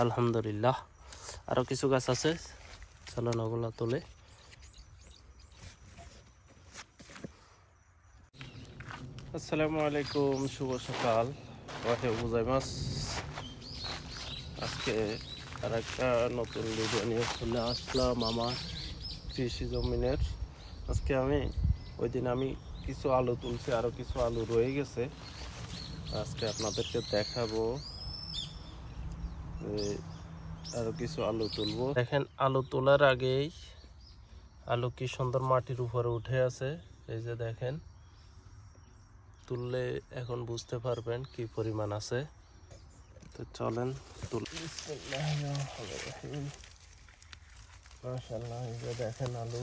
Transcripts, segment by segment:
আলহামদুলিল্লাহ। আরও কিছু গাছ আছে, চলেন ওগুলো তোলে। আসসালামু আলাইকুম, শুভ সকাল। ওয়াহে বুঝাইমাস আজকে আর একটা নতুন ভিডিও নিয়ে চলে আসলাম আমার কৃষি জমিনের। আজকে আমি ওই দিন আমি কিছু আলু তুলছি আরও কিছু আলু রয়ে গেছে। আজকে আপনাদেরকে দেখাবো। আরও কিছু আলু তুলবো। দেখেন আলু তোলার আগেই আলু কি সুন্দর মাটির উপরে উঠে আছে। এই যে দেখেন তুললে এখন বুঝতে পারবেন কি পরিমাণ আছে। তো চলেন তুল মাশাল্লাহ এই যে দেখেন আলু।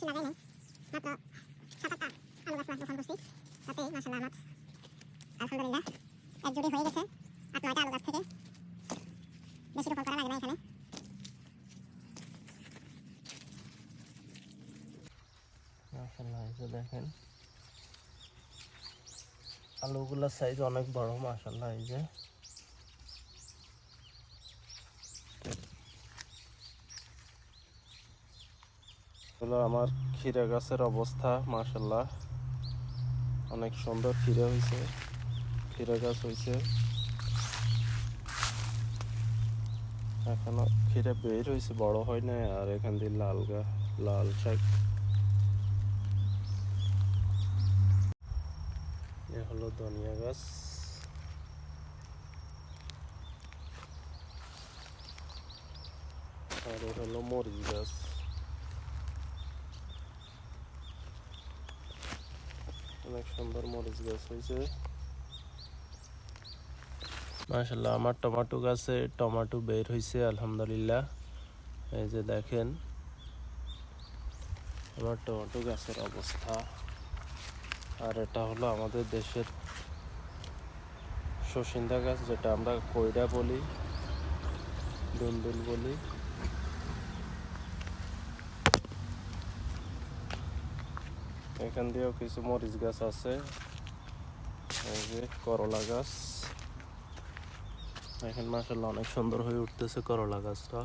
বেশি লাগাই নাই মাত্র সাত আটটা আলু গাছ রোপণ করছি। তাতে মাসাল্লাহ আমার আলহামদুলিল্লাহ এক জুড়ি হয়ে গেছে। আট নয়টা আলু গাছ থেকে বেশি রোপণ করা লাগে না এখানে। দেখেন। আলুগুলোর সাইজ অনেক বড় মাশাল্লাহ এই যে। হলো আমার ক্ষীরা গাছের অবস্থা মাশাল্লাহ অনেক সুন্দর ক্ষীরা হয়েছে ক্ষীরা গাছ হয়েছে এখনও ক্ষীরা বের হয়েছে বড় হয় না আর এখান দিয়ে লাল গা, লাল শাক। এ হলো ধনিয়া গাছ। আর এ হলো মরিচ গাছ। অনেক সুন্দর মরিচ গাছ হয়েছে। মাশাল্লাহ আমার টমেটো গাছে টমেটো বের হয়েছে, আলহামদুলিল্লাহ। এই যে দেখেন, আমার টমেটো গাছের অবস্থা। আর এটা হলো আমাদের দেশের শসিন্দা গাছ, যেটা আমরা কইরা বলি দুলদুল বলি। এখান দিয়েও কিছু মরিচ গাছ আছে। এই যে করলা গাছ। এখন মাসাল্লাহ অনেক সুন্দর হয়ে উঠতেছে করলা গাছটা।